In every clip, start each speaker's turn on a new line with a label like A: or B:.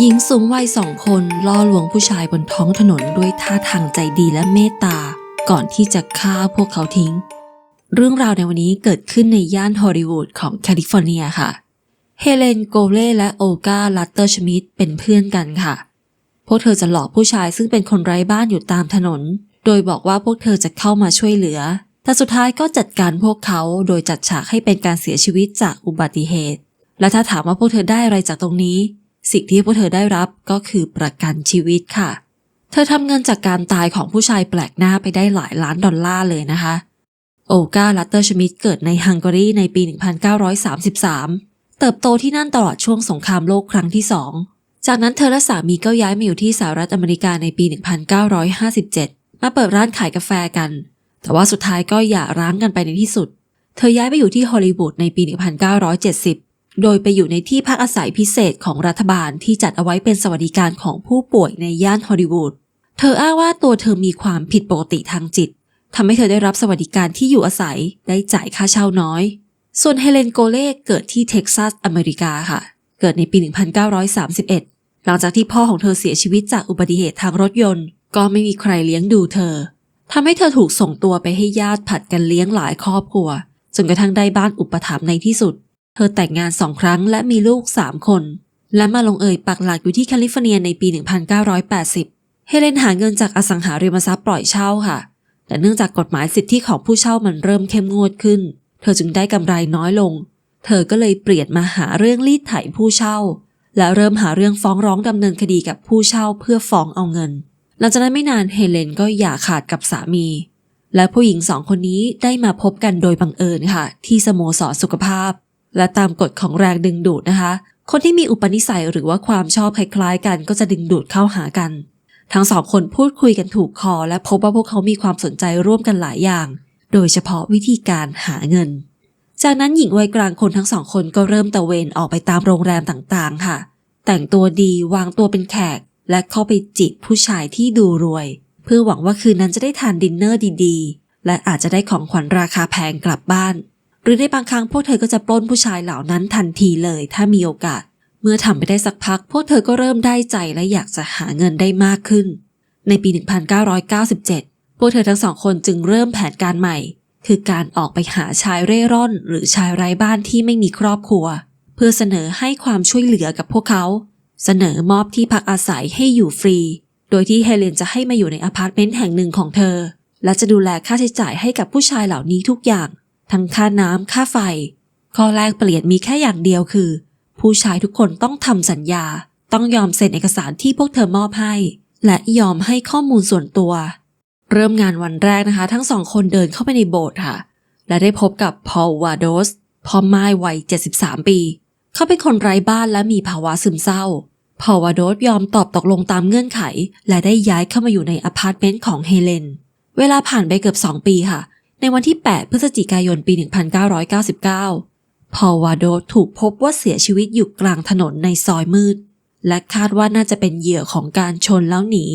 A: หญิงสูงวัยสองคนล่อลวงผู้ชายบนท้องถนนด้วยท่าทางใจดีและเมตตา ก่อนที่จะฆ่าพวกเขาทิ้ง เรื่องราวในวันนี้เกิดขึ้นในย่านฮอลลีวูดของแคลิฟอร์เนียค่ะ เฮเลนโกเล่และโอกาลัตเตอร์ชมิดเป็นเพื่อนกันค่ะ พวกเธอจะหลอกผู้ชายซึ่งเป็นคนไร้บ้านอยู่ตามถนน โดยบอกว่าพวกเธอจะเข้ามาช่วยเหลือ แต่สุดท้ายก็จัดการพวกเขาโดยจัดฉากให้เป็นการเสียชีวิตจากอุบัติเหตุ และถ้าถามว่าพวกเธอได้อะไรจากตรงนี้ สิ่งที่พวกเธอได้รับก็คือประกันชีวิตค่ะ เธอทำเงินจากการตายของผู้ชายแปลกหน้าไปได้หลายล้านดอลลาร์เลยนะคะ โอกาลัตเตอร์ชมิดเกิดในฮังการีในปี 1933 เติบโตที่นั่นตลอดช่วงสงครามโลกครั้งที่สอง จากนั้นเธอและสามีก็ย้ายมาอยู่ที่สหรัฐอเมริกาในปี 1957 มาเปิดร้านขายกาแฟกัน แต่ว่าสุดท้ายก็หย่าร้างกันไปในที่สุด เธอย้ายไปอยู่ที่ฮอลลีวูดในปี 1970 โดยไปอยู่ในที่พักอาศัยพิเศษของรัฐบาลที่จัดเอาไว้เป็นสวัสดิการของผู้ป่วยในย่านฮอลลีวูด เธออ้างว่าตัวเธอมีความผิดปกติทางจิตทำให้เธอได้รับสวัสดิการที่อยู่อาศัยได้จ่ายค่าเช่าน้อย ส่วนเฮเลนโกเล่เกิดที่เท็กซัสอเมริกาค่ะ เกิดในปี 1931 หลังจากที่พ่อของเธอเสียชีวิตจากอุบัติเหตุทางรถยนต์ ก็ไม่มีใครเลี้ยงดูเธอทำให้เธอถูกส่งตัวไปให้ญาติผัดกันเลี้ยงหลายครอบครัวจนกระทั่งได้บ้านอุปถัมภ์ในที่สุด เธอแต่งงานสองครั้งและมีลูกสามคน และมาลงเอยปักหลักอยู่ที่แคลิฟอร์เนียในปี 1980 เฮเลนหาเงินจากอสังหาริมทรัพย์ปล่อยเช่าค่ะ แต่เนื่องจากกฎหมายสิทธิของผู้เช่ามันเริ่มเข้มงวดขึ้น เธอจึงได้กำไรน้อยลง เธอก็เลยเปลี่ยนมาหาเรื่องรีดไถผู้เช่า และเริ่มหาเรื่องฟ้องร้องดำเนินคดีกับผู้เช่าเพื่อฟ้องเอาเงิน หลังจากนั้นไม่นานเฮเลนก็หย่าขาดกับสามีและผู้หญิงสองคนนี้ได้มาพบกันโดยบังเอิญค่ะ ที่สโมสรสุขภาพ และตามกฎของแรงดึงดูดนะคะ คนที่มีอุปนิสัยหรือว่าความชอบคล้ายๆ กันก็จะดึงดูดเข้าหากัน ทั้งสองคนพูดคุยกันถูกคอ และพบว่าพวกเขามีความสนใจร่วมกันหลายอย่าง โดยเฉพาะวิธีการหาเงิน จากนั้นหญิงวัยกลางคนทั้งสองคนก็เริ่มตะเวนออกไปตามโรงแรมต่างๆ ค่ะ แต่งตัวดีวางตัวเป็นแขก และเข้าไปจีบผู้ชายที่ดูรวย เพื่อหวังว่าคืนนั้นจะได้ทานดินเนอร์ดีๆ และอาจจะได้ของขวัญราคาแพงกลับบ้าน รือในบางครั้งพวกเธอก็จะปล้นผู้ชายเหล่านั้นทันทีเลยถ้ามีโอกาส เมื่อทำไปได้สักพัก พวกเธอก็เริ่มได้ใจและอยากจะหาเงินได้มากขึ้น ในปี 1997 พวกเธอทั้งสองคนจึงเริ่มแผนการใหม่ คือการออกไปหาชายเร่ร่อน หรือชายไร้บ้านที่ไม่มีครอบครัว เพื่อเสนอให้ความช่วยเหลือกับพวกเขา เสนอมอบที่พักอาศัยให้อยู่ฟรี โดยที่เฮเลนจะให้มาอยู่ในอพาร์ตเมนต์แห่งหนึ่งของเธอ และจะดูแลค่าใช้จ่ายให้กับผู้ชายเหล่านี้ทุกอย่าง ทั้งค่าน้ำค่าไฟ ข้อแรกเปลี่ยนมีแค่อย่างเดียวคือ ผู้ชายทุกคนต้องทำสัญญา ต้องยอมเซ็นเอกสารที่พวกเธอมอบให้ และยอมให้ข้อมูลส่วนตัว เริ่มงานวันแรกนะคะ ทั้งสองคนเดินเข้าไปในโบสถ์ค่ะ และได้พบกับพอลวาโดสพ่อไม้วัย 73 ปี เขาเป็นคนไร้บ้านและมีภาวะซึมเศร้าพอวาโดสยอมตอบตกลงตามเงื่อนไข และได้ย้ายเข้ามาอยู่ในอพาร์ตเมนต์ของเฮเลน เวลาผ่านไปเกือบ 2 ปีค่ะ ในวันที่ 8 พฤศจิกายนปี 1999 พอลวาโดถูกพบว่าเสียชีวิตอยู่กลางถนนในซอยมืด และคาดว่าน่าจะเป็นเหยื่อของการชนแล้วหนี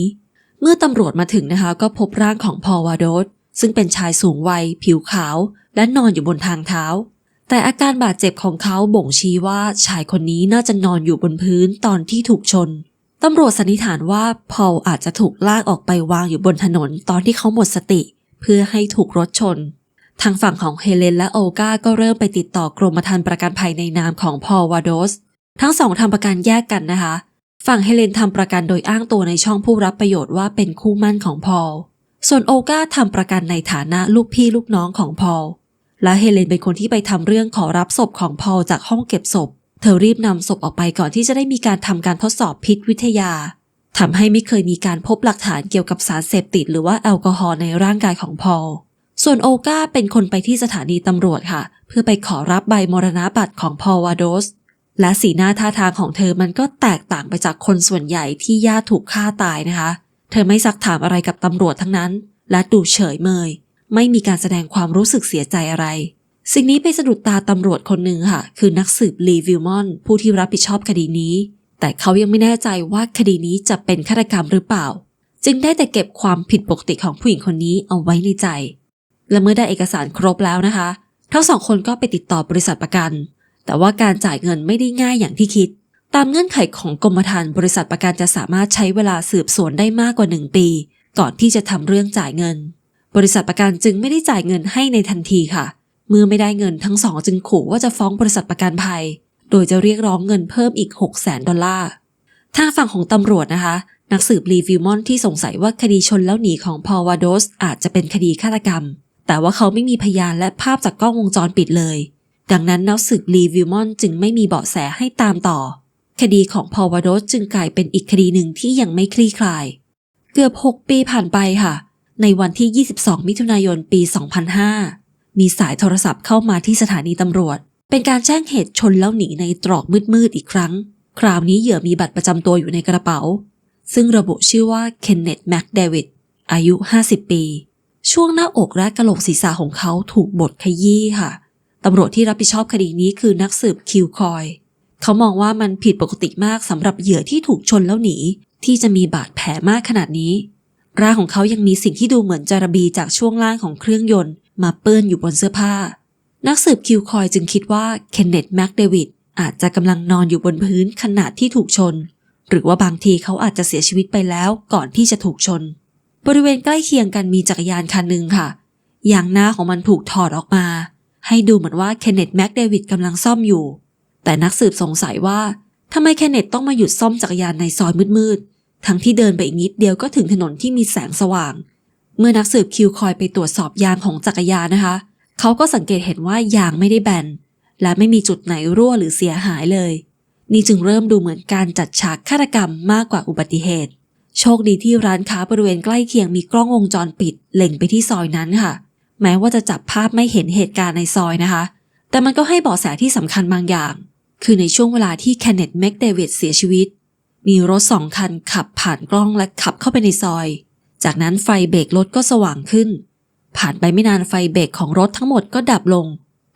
A: เมื่อตำรวจมาถึงนะคะก็พบร่างของพอลวาโดซึ่งเป็นชายสูงวัย ผิวขาว และนอนอยู่บนทางเท้า แต่อาการบาดเจ็บของเขาบ่งชี้ว่าชายคนนี้น่าจะนอนอยู่บนพื้นตอนที่ถูกชนตำรวจสันนิษฐานว่าพอลอาจจะถูกลากออกไปวางอยู่บนถนนตอนที่เขาหมดสติเพื่อให้ถูกรถชน ทางฝั่งของเฮเลนและโอกาก็เริ่มไปติดต่อกรมธรรม์ประกันภัยในนามของพอลวาโดส ทั้งสองทำประกันแยกกันนะคะ ฝั่งเฮเลนทำประกันโดยอ้างตัวในช่องผู้รับประโยชน์ว่าเป็นคู่มั่นของพอลส่วนโอกาทำประกันในฐานะลูกพี่ลูกน้องของพอลและเฮเลนเป็นคนที่ไปทำเรื่องขอรับศพของพอลจากห้องเก็บศพ เธอรีบนำศพออกไปก่อนที่จะได้มีการทำการทดสอบพิษวิทยา ทำให้ไม่เคยมีการพบหลักฐานเกี่ยวกับสารเสพติดหรือว่าแอลกอฮอล์ในร่างกายของพอล ส่วนโอกาเป็นคนไปที่สถานีตำรวจค่ะ เพื่อไปขอรับใบมรณบัตรของพอลวาโดส และสีหน้าท่าทางของเธอมันก็แตกต่างไปจากคนส่วนใหญ่ที่ญาติถูกฆ่าตายนะคะ เธอไม่ซักถามอะไรกับตำรวจทั้งนั้น และดูเฉยเมย ไม่มีการแสดงความรู้สึกเสียใจอะไรสิ่งนี้ไปสะดุดตาตำรวจคนหนึ่งค่ะ คือนักสืบลีวิลมอน ผู้ที่รับผิดชอบคดีนี้ แต่เขายังไม่แน่ใจว่าคดีนี้จะเป็นฆาตกรรมหรือเปล่า จึงได้แต่เก็บความผิดปกติของผู้หญิงคนนี้เอาไว้ในใจ และเมื่อได้เอกสารครบแล้วนะคะ ทั้งสองคนก็ไปติดต่อบริษัทประกัน แต่ว่าการจ่ายเงินไม่ได้ง่ายอย่างที่คิด ตามเงื่อนไขของกรมธรรม์บริษัทประกันจะสามารถใช้เวลาสืบสวนได้มากกว่า 1 ปี ก่อนที่จะทำเรื่องจ่ายเงิน บริษัทประกันจึงไม่ได้จ่ายเงินให้ในทันทีค่ะ เมื่อไม่ได้เงินทั้งสองจึงขู่ว่าจะฟ้องบริษัทประกันภัย โดยจะเรียกร้องเงินเพิ่มอีก 6 0 0 0 0 0ดอลลาร์ทางฝั่งของตำรวจนะคะ นักสืบลีวิลมอนที่สงสัยว่าคดีชนแล้วหนีของพอวาโดสอาจจะเป็นคดีฆาตกรรม แต่ว่าเขาไม่มีพยานและภาพจากกล้องวงจรปิดเลย ดังนั้นนักสืบลีวิลมอนจึงไม่มีเบาะแสให้ตามต่อ คดีของพอวาโดสจึงกลายเป็นอีกคดีหนึ่งที่ยังไม่คลี่คลาย เกือบ 6 ปีผ่านไปค่ะ ในวันที่ 22 มิถุนายนปี 2005 มีสายโทรศัพท์เข้ามาที่สถานีตำรวจ เป็นการแจ้งเหตุชนแล้วหนีในตรอกมืดๆอีกครั้ง คราวนี้เหยื่อมีบัตรประจำตัวอยู่ในกระเป๋า ซึ่งระบุชื่อว่าเคนเนตแม็กเดวิดอายุ 50 ปี ช่วงหน้าอกและกระโหลกศีรษะของเขาถูกบดขยี้ค่ะตำรวจที่รับผิดชอบคดีนี้คือนักสืบคิวคอยเขามองว่ามันผิดปกติมากสำหรับเหยื่อที่ถูกชนแล้วหนี ที่จะมีบาดแผลมากขนาดนี้ร่างของเขายังมีสิ่งที่ดูเหมือนจารบีจากช่วงล่างของเครื่องยนต์ มาเปื้อนอยู่บนเสื้อผ้า นักสืบคิวคอยจึงคิดว่าเคนเนตแม็กเดวิดอาจจะกำลังนอนอยู่บนพื้นขณะที่ถูกชน หรือว่าบางทีเขาอาจจะเสียชีวิตไปแล้วก่อนที่จะถูกชน บริเวณใกล้เคียงกันมีจักรยานคันหนึ่งค่ะยางหน้าของมันถูกถอดออกมา ให้ดูเหมือนว่าเคนเนตแม็กเดวิดกำลังซ่อมอยู่ แต่นักสืบสงสัยว่าทำไมเคนเนตต้องมาหยุดซ่อมจักรยานในซอยมืดๆ ทั้งที่เดินไปอีกนิดเดียวก็ถึงถนนที่มีแสงสว่าง เมื่อนักสืบคิวคอยไปตรวจสอบยางของจักรยานนะคะเขาก็สังเกตเห็นว่ายางไม่ได้แบน และไม่มีจุดไหนรั่วหรือเสียหายเลย นี่จึงเริ่มดูเหมือนการจัดฉากฆาตกรรมมากกว่าอุบัติเหตุ โชคดีที่ร้านค้าบริเวณใกล้เคียงมีกล้องวงจรปิดเล็งไปที่ซอยนั้นค่ะ แม้ว่าจะจับภาพไม่เห็นเหตุการณ์ในซอยนะคะ แต่มันก็ให้เบาะแสที่สำคัญบางอย่าง คือในช่วงเวลาที่แคนเนตแม็กเดวิดเสียชีวิต มีรถสองคันขับผ่านกล้องและขับเข้าไปในซอย จากนั้นไฟเบรกรถก็สว่างขึ้น ผ่านไปไม่นานไฟเบรกของรถทั้งหมดก็ดับลง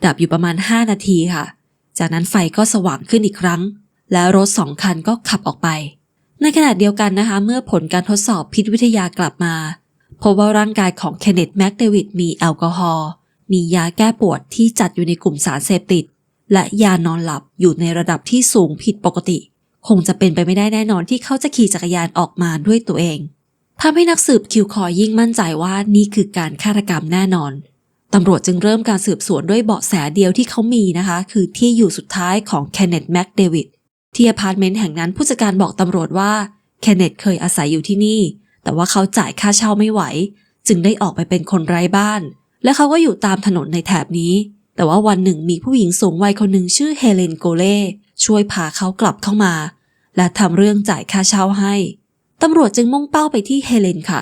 A: ดับอยู่ประมาณ 5 นาทีค่ะ จากนั้นไฟก็สว่างขึ้นอีกครั้ง แล้วรถสองคันก็ขับออกไป ในขณะเดียวกันนะคะ เมื่อผลการทดสอบพิษวิทยากลับมาพบว่าร่างกายของเคนเนตแม็กเดวิดมีแอลกอฮอล์มียาแก้ปวดที่จัดอยู่ในกลุ่มสารเสพติด และยานอนหลับอยู่ในระดับที่สูงผิดปกติ คงจะเป็นไปไม่ได้แน่นอนที่เขาจะขี่จักรยานออกมาด้วยตัวเอง ทำให้นักสืบคิวคอยยิ่งมั่นใจว่านี่คือการฆาตกรรมแน่นอนตำรวจจึงเริ่มการสืบสวนด้วยเบาะแสเดียวที่เขามีนะคะ คือที่อยู่สุดท้ายของเคนเนตแม็กเดวิดที่อพาร์ตเมนต์แห่งนั้นผู้จัดการบอกตำรวจว่าเคนเนตเคยอาศัยอยู่ที่นี่ แต่ว่าเขาจ่ายค่าเช่าไม่ไหว จึงได้ออกไปเป็นคนไร้บ้าน และเขาก็อยู่ตามถนนในแถบนี้ แต่ว่าวันหนึ่งมีผู้หญิงสูงวัยคนหนึ่งชื่อเฮเลนโกเล่ช่วยพาเขากลับเข้ามา และทำเรื่องจ่ายค่าเช่าให้ ตำรวจจึงมุ่งเป้าไปที่เฮเลนค่ะ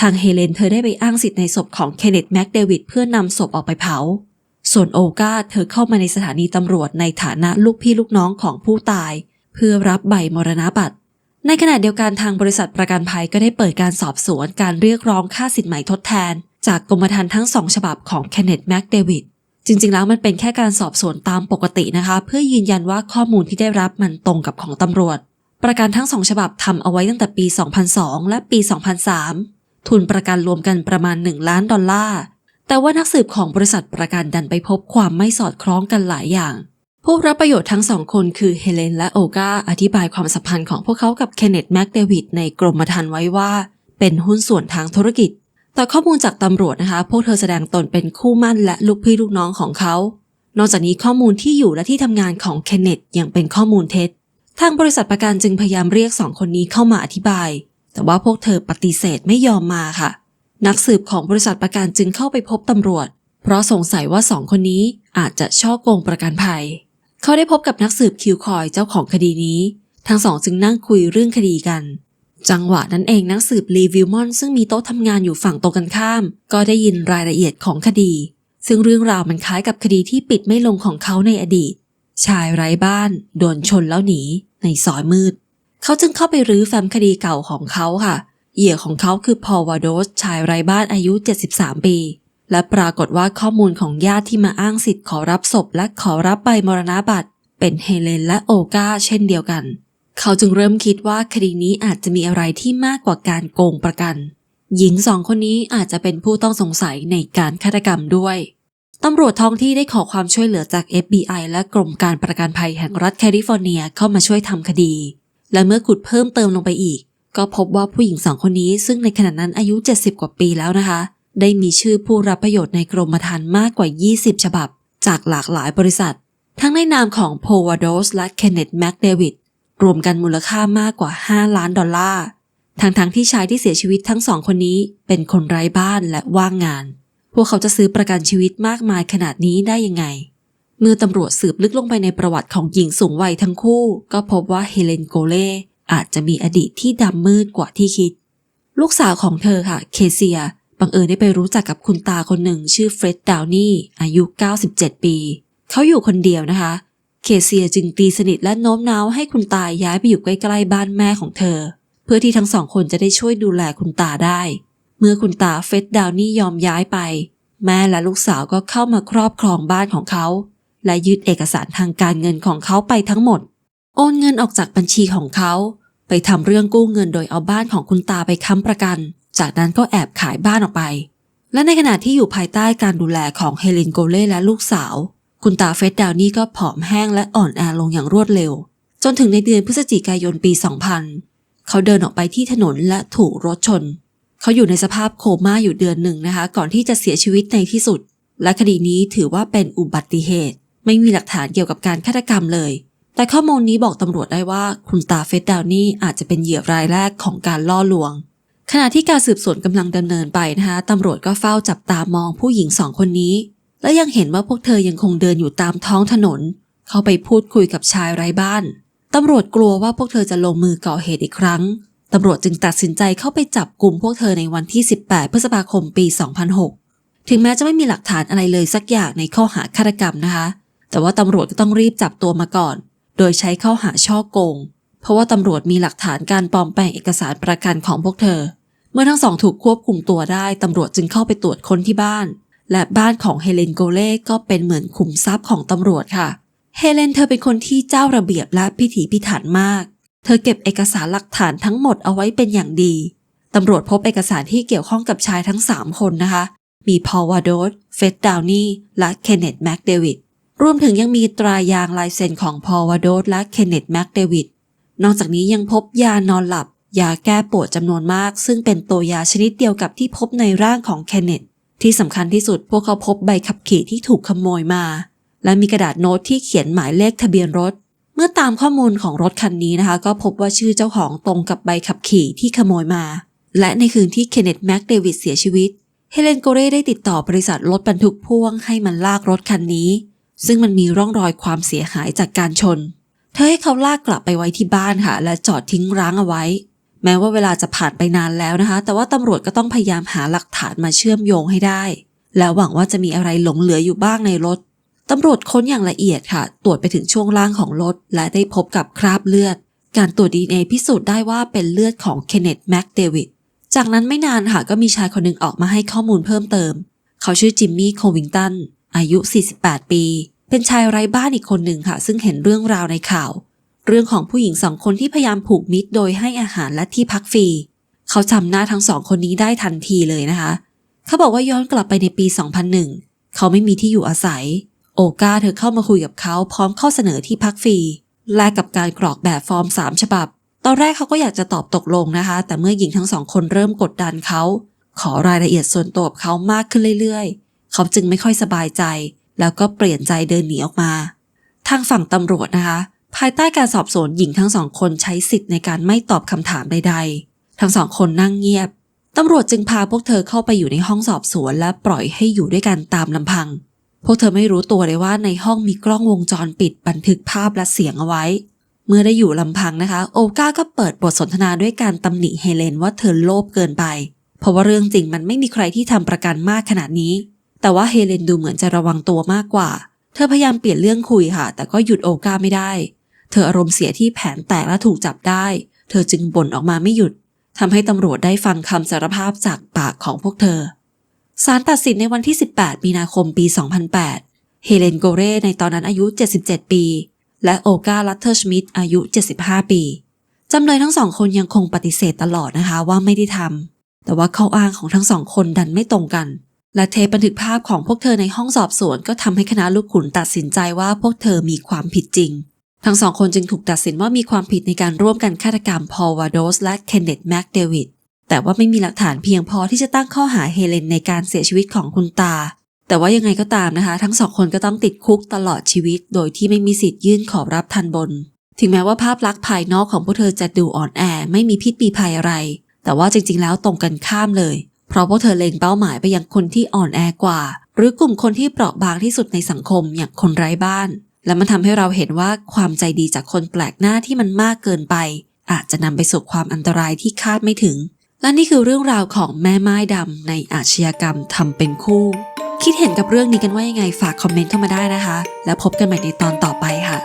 A: ทางเฮเลนเธอได้ไปอ้างสิทธิ์ในศพของเคนเนตแม็กเดวิดเพื่อนำศพออกไปเผา ส่วนโอกาเธอเข้ามาในสถานีตำรวจในฐานะลูกพี่ลูกน้องของผู้ตาย เพื่อรับใบมรณบัตรในขณะเดียวกันทางบริษัทประกันภัยก็ได้เปิดการสอบสวนการเรียกร้องค่าสินไหมทดแทน จากกรมธรรม์ทั้งสองฉบับของเคนเนตแม็กเดวิดจริง ๆ แล้วมันเป็นแค่การสอบสวนตามปกตินะคะ เพื่อยืนยันว่าข้อมูลที่ได้รับมันตรงกับของตำรวจ ประกันทั้งสองฉบับทำเอาไว้ตั้งแต่ปี 2002 และปี 2003 ทุนประกันรวมกันประมาณ 1 ล้านดอลลาร์แต่ว่านักสืบของบริษัทประกันดันไปพบความไม่สอดคล้องกันหลายอย่าง ผู้รับประโยชน์ทั้งสองคนคือเฮเลนและโอกาอธิบายความสัมพันธ์ของพวกเขากับเคนเนตแม็กเดวิดในกรมธรรม์ไว้ว่า เป็นหุ้นส่วนทางธุรกิจ แต่ข้อมูลจากตำรวจนะคะ พวกเธอแสดงตนเป็นคู่มั่นและลูกพี่ลูกน้องของเขา นอกจากนี้ข้อมูลที่อยู่และที่ทำงานของเคนเนตยังเป็นข้อมูลเท็จ ทางบริษัทประกันจึงพยายามเรียกสองคนนี้เข้ามาอธิบาย แต่ว่าพวกเธอปฏิเสธไม่ยอมมาค่ะ นักสืบของบริษัทประกันจึงเข้าไปพบตำรวจ เพราะสงสัยว่าสองคนนี้อาจจะช่อโกงประกันภัย เขาได้พบกับนักสืบคิวคอยเจ้าของคดีนี้ ทั้งสองจึงนั่งคุยเรื่องคดีกัน จังหวะนั้นเองนักสืบลีวิลมอนซึ่งมีโต๊ะทำงานอยู่ฝั่งตรงกันข้าม ก็ได้ยินรายละเอียดของคดี ซึ่งเรื่องราวมันคล้ายกับคดีที่ปิดไม่ลงของเขาในอดีต ชายไร้บ้านโดนชนแล้วหนีในซอยมืด เขาจึงเข้าไปรื้อแฟ้มคดีเก่าของเขาค่ะ เหยื่อของเขาคือพอลวาโดสชายไร้บ้านอายุ 73 ปี และปรากฏว่าข้อมูลของญาติที่มาอ้างสิทธิ์ขอรับศพและขอรับใบมรณบัตรเป็นเฮเลนและโอกาเช่นเดียวกัน เขาจึงเริ่มคิดว่าคดีนี้อาจจะมีอะไรที่มากกว่าการโกงประกัน หญิงสองคนนี้อาจจะเป็นผู้ต้องสงสัยในการฆาตกรรมด้วย ตำรวจท้องที่ได้ขอความช่วยเหลือจาก FBI และกรมการประกันภัยแห่งรัฐแคลิฟอร์เนียเข้ามาช่วยทำคดี และเมื่อขุดเพิ่มเติมลงไปอีก ก็พบว่าผู้หญิงสองคนนี้ซึ่งในขณะนั้นอายุ 70 กว่าปีแล้วนะคะ ได้มีชื่อผู้รับประโยชน์ในกรมธรรม์มากกว่า 20 ฉบับ จากหลากหลายบริษัท ทั้งในนามของโพวาโดสและเคนเนตแมคเดวิดรวมกันมูลค่ามากกว่า 5 ล้านดอลลาร์ทั้งๆทที่ชายที่เสียชีวิตทั้งสองคนนี้เป็นคนไร้บ้านและว่างงาน พวกเขาจะซื้อประกันชีวิตมากมายขนาดนี้ได้ยังไง เมื่อตำรวจสืบลึกลงไปในประวัติของหญิงสูงวัยทั้งคู่ ก็พบว่าเฮเลนโกเล่อาจจะมีอดีตที่ดำมืดกว่าที่คิด ลูกสาวของเธอค่ะ เคเซีย บังเอิญได้ไปรู้จักกับคุณตาคนหนึ่งชื่อเฟร็ดดาวนี่อายุ 97 ปี เขาอยู่คนเดียวนะคะ เคเซียจึงตีสนิทและโน้มน้าวให้คุณตาย้ายไปอยู่ใกล้ๆบ้านแม่ของเธอ เพื่อที่ทั้งสองคนจะได้ช่วยดูแลคุณตาได้ มื่อคุณตาเฟร็ดดาวนี่ยอมย้ายไป แม่และลูกสาวก็เข้ามาครอบครองบ้านของเขา และยึดเอกสารทางการเงินของเขาไปทั้งหมด โอนเงินออกจากบัญชีของเขา ไปทำเรื่องกู้เงินโดยเอาบ้านของคุณตาไปค้ำประกัน จากนั้นก็แอบขายบ้านออกไป และในขณะที่อยู่ภายใต้การดูแลของเฮเลนโกเล่และลูกสาว คุณตาเฟสดาวนี่ก็ผอมแห้งและอ่อนแอลงอย่างรวดเร็ว จนถึงในเดือนพฤศจิกายนปี 2000 เขาเดินออกไปที่ถนนและถูกรถชน เขาอยู่ในสภาพโคม่าอยู่เดือนหนึ่งนะคะ ก่อนที่จะเสียชีวิตในที่สุด และคดีนี้ถือว่าเป็นอุบัติเหตุ ไม่มีหลักฐานเกี่ยวกับการฆาตกรรมเลย แต่ข้อมูลนี้บอกตำรวจได้ว่าคุณตาเฟสดาวนี่อาจจะเป็นเหยื่อรายแรกของการล่อลวง ขณะที่การสืบสวนกำลังดำเนินไปนะคะตำรวจก็เฝ้าจับตามองผู้หญิงสองคนนี้ และยังเห็นว่าพวกเธอยังคงเดินอยู่ตามท้องถนน เข้าไปพูดคุยกับชายไร้บ้านตำรวจกลัวว่าพวกเธอจะลงมือก่อเหตุอีกครั้ง ตำรวจจึงตัดสินใจเข้าไปจับกลุ่มพวกเธอในวันที่ 18 พฤษภาคมปี 2006 ถึงแม้จะไม่มีหลักฐานอะไรเลยสักอย่างในข้อหาฆาตกรรมนะคะ แต่ว่าตำรวจก็ต้องรีบจับตัวมาก่อน โดยใช้ข้อหาช่อโกง เพราะว่าตำรวจมีหลักฐานการปลอมแปลงเอกสารประกันของพวกเธอ เมื่อทั้งสองถูกควบคุมตัวได้ตำรวจจึงเข้าไปตรวจค้นที่บ้าน และบ้านของเฮเลนโกเล่ก็เป็นเหมือนขุมทรัพย์ของตำรวจค่ะ เฮเลนเธอเป็นคนที่เจ้าระเบียบและพิถีพิถันมาก เธอเก็บเอกสารหลักฐานทั้งหมดเอาไว้เป็นอย่างดี ตำรวจพบเอกสารที่เกี่ยวข้องกับชายทั้ง 3 คนนะคะ มีพอลวาโดสเฟดดาวนี่และเคนเนตแม็กเดวิด รวมถึงยังมีตรายางลายเซ็นของพอลวาโดสและเคนเนตแม็กเดวิด นอกจากนี้ยังพบยานอนหลับ ยาแก้ปวดจำนวนมาก ซึ่งเป็นตัวยาชนิดเดียวกับที่พบในร่างของเคนเนตที่สำคัญที่สุดพวกเขาพบใบขับขี่ที่ถูกขโมยมา และมีกระดาษโน้ตที่เขียนหมายเลขทะเบียนรถ เมื่อตามข้อมูลของรถคันนี้นะคะ ก็พบว่าชื่อเจ้าของตรงกับใบขับขี่ที่ขโมยมา และในคืนที่เคนเนตแม็กเดวิดเสียชีวิต เฮเลนโกเร่ได้ติดต่อบริษัทรถบรรทุกพ่วงให้มันลากรถคันนี้ ซึ่งมันมีร่องรอยความเสียหายจากการชน เธอให้เขาลากกลับไปไว้ที่บ้านค่ะ และจอดทิ้งร้างเอาไว้ แม้ว่าเวลาจะผ่านไปนานแล้วนะคะ แต่ว่าตำรวจก็ต้องพยายามหาหลักฐานมาเชื่อมโยงให้ได้ แล้วหวังว่าจะมีอะไรหลงเหลืออยู่บ้างในรถ ตำรวจค้นอย่างละเอียดค่ะ ตรวจไปถึงช่วงล่างของรถ และได้พบกับคราบเลือด การตรวจดีเอพิสูจน์ได้ว่าเป็นเลือดของเคนเนตแม็กเดวิด จากนั้นไม่นานค่ะก็มีชายคนหนึ่งออกมาให้ข้อมูลเพิ่มเติม เขาชื่อจิมมี่โควิงตัน อายุ 48 ปี เป็นชายไร้บ้านอีกคนหนึ่งค่ะ ซึ่งเห็นเรื่องราวในข่าว เรื่องของผู้หญิงสองคนที่พยายามผูกมิตรโดยให้อาหารและที่พักฟรี เขาจำหน้าทั้งสองคนนี้ได้ทันทีเลยนะคะ เขาบอกว่าย้อนกลับไปในปี 2001 เขาไม่มีที่อยู่อาศัย โอกาเธอเข้ามาคุยกับเขาพร้อมข้อเสนอที่พักฟรีแลกกับการกรอกแบบฟอร์ม 3 ฉบับ ตอนแรกเขาก็อยากจะตอบตกลงนะคะ แต่เมื่อหญิงทั้งสองคนเริ่มกดดันเขา ขอรายละเอียดส่วนตัวกับเขามากขึ้นเรื่อยๆ เขาจึงไม่ค่อยสบายใจ แล้วก็เปลี่ยนใจเดินหนีออกมา ทางฝั่งตำรวจนะคะ ภายใต้การสอบสวนหญิงทั้งสองคนใช้สิทธิ์ในการไม่ตอบคำถามใด ๆ ทั้งสองคนนั่งเงียบตำรวจจึงพาพวกเธอเข้าไปอยู่ในห้องสอบสวนและปล่อยให้อยู่ด้วยกันตามลำพัง พวกเธอไม่รู้ตัวเลยว่าในห้องมีกล้องวงจรปิดบันทึกภาพและเสียงเอาไว้ เมื่อได้อยู่ลำพังนะคะ โอกาก็เปิดบทสนทนาด้วยการตำหนิเฮเลนว่าเธอโลภเกินไป เพราะว่าเรื่องจริงมันไม่มีใครที่ทำประกันมากขนาดนี้ แต่ว่าเฮเลนดูเหมือนจะระวังตัวมากกว่า เธอพยายามเปลี่ยนเรื่องคุยค่ะ แต่ก็หยุดโอกาไม่ได้ เธออารมณ์เสียที่แผนแตกและถูกจับได้ เธอจึงบ่นออกมาไม่หยุดทำให้ตำรวจได้ฟังคำสารภาพจากปากของพวกเธอ ศาลตัดสินในวันที่ 18 มีนาคมปี 2008 เฮเลนโกเร่ในตอนนั้นอายุ 77 ปี และโอกาลัตเทอร์ชมิดอายุ 75 ปีจำเลยทั้งสองคนยังคงปฏิเสธตลอดนะคะว่าไม่ได้ทำแต่ว่าข้ออ้างของทั้งสองคนดันไม่ตรงกัน และเทปบันทึกภาพของพวกเธอในห้องสอบสวนก็ทำให้คณะลูกขุนตัดสินใจว่าพวกเธอมีความผิดจริง ทั้งสองคนจึงถูกตัดสินว่ามีความผิดในการร่วมกันฆาตกรรมพอลวาโดสและเคนเนตแม็กเดวิด แต่ว่าไม่มีหลักฐานเพียงพอที่จะตั้งข้อหาเฮเลนในการเสียชีวิตของคุณตา แต่ว่ายังไงก็ตามนะคะ ทั้งสองคนก็ต้องติดคุกตลอดชีวิต โดยที่ไม่มีสิทธิ์ยื่นขอรับทันบน ถึงแม้ว่าภาพลักษณ์ภายนอกของพวกเธอจะดูอ่อนแอไม่มีพิษมีภัยอะไร แต่ว่าจริงๆ แล้วตรงกันข้ามเลย เพราะพวกเธอเล็งเป้าหมายไปยังคนที่อ่อนแอกว่า หรือกลุ่มคนที่เปราะบางที่สุดในสังคมอย่างคนไร้บ้าน และมันทำให้เราเห็นว่าความใจดีจากคนแปลกหน้าที่มันมากเกินไป อาจจะนำไปสู่ความอันตรายที่คาดไม่ถึง และนี่คือเรื่องราวของแม่ไม้ดำในอาชญากรรมทำเป็นคู่ คิดเห็นกับเรื่องนี้กันว่ายังไงฝากคอมเมนต์เข้ามาได้นะคะ แล้วพบกันใหม่ในตอนต่อไปค่ะ